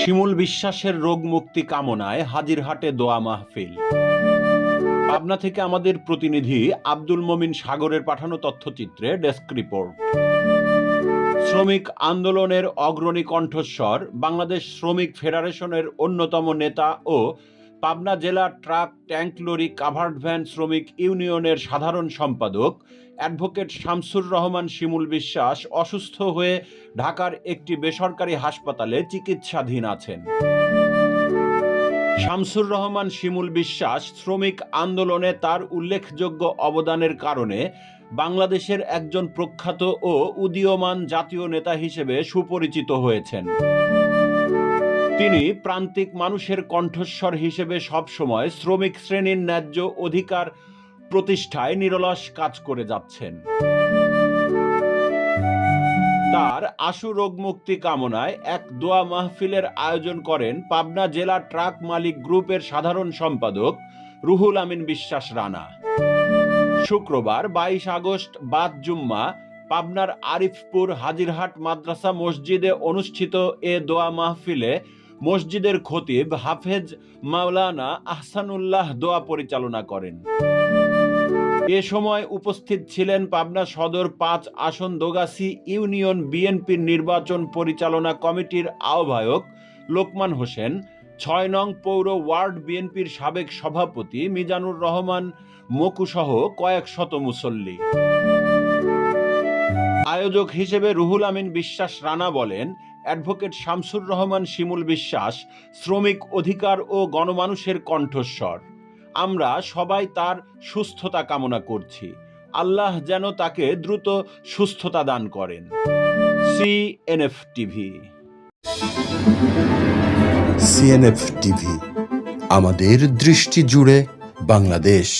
শিমুল বিশ্বাসের রোগ মুক্তি কামনায় হাজিরহাটে দোয়া মাহফিল। পাবনা থেকে আমাদের প্রতিনিধি আব্দুল মমিন সাগরের পাঠানো তথ্যচিত্রে ডেস্ক রিপোর্ট। শ্রমিক আন্দোলনের অগ্রণী কণ্ঠস্বর, বাংলাদেশ শ্রমিক ফেডারেশনের অন্যতম নেতা ও পাবনা জেলা truck, tank, lorry, covered van, শ্রমিক ইউনিয়নের সাধারণ সম্পাদক অ্যাডভোকেট শামসুর রহমান শিমুল বিশ্বাস অসুস্থ হয়ে ঢাকার একটি বেসরকারি হাসপাতালে চিকিৎসাধীন আছেন। শামসুর রহমান শিমুল বিশ্বাস শ্রমিক আন্দোলনে তার উল্লেখযোগ্য অবদানের কারণে বাংলাদেশের একজন প্রখ্যাত ও উদীয়মান জাতীয় নেতা হিসেবে সুপরিচিত হয়েছেন। তিনি প্রান্তিক মানুষের কণ্ঠস্বর হিসেবে সবসময় শ্রমিক শ্রেণির ন্যায্য অধিকার প্রতিষ্ঠায় নিরলস কাজ করে যাচ্ছেন। তার আশু রোগ মুক্তি কামনায় এক দোয়া মাহফিলের আয়োজন করেন পাবনা জেলা ট্রাক মালিক গ্রুপের সাধারণ সম্পাদক রুহুল আমিন বিশ্বাস রানা। শুক্রবার বাইশ আগস্ট বাদ জুম্মা পাবনার আরিফপুর হাজিরহাট মাদ্রাসা মসজিদে অনুষ্ঠিত এ দোয়া মাহফিলে মসজিদের খতিব হাফেজ মাওলানা আহসানুল্লাহ দোয়া পরিচালনা করেন। এ সময় উপস্থিত ছিলেন পাবনা সদর পাঁচ আসন দোগাসি ইউনিয়ন বিএনপির নির্বাচন পরিচালনা কমিটির আহ্বায়ক লোকমান হোসেন, ছয় নং পৌর ওয়ার্ড বিএনপির সাবেক সভাপতি মিজানুর রহমান, মকুসহ কয়েক শত মুসল্লি। আয়োজক হিসেবে রুহুল আমিন বিশ্বাস রানা বলেন, অ্যাডভোকেট শামসুর রহমান শিমুল বিশ্বাস শ্রমিক অধিকার ও গণমানুষের কণ্ঠস্বর। আমরা সবাই তার সুস্থতা কামনা করছি। আল্লাহ যেন তাকে দ্রুত সুস্থতা দান করেন। CNF TV. সিএনএফ টিভি, আমাদের দৃষ্টি জুড়ে বাংলাদেশ।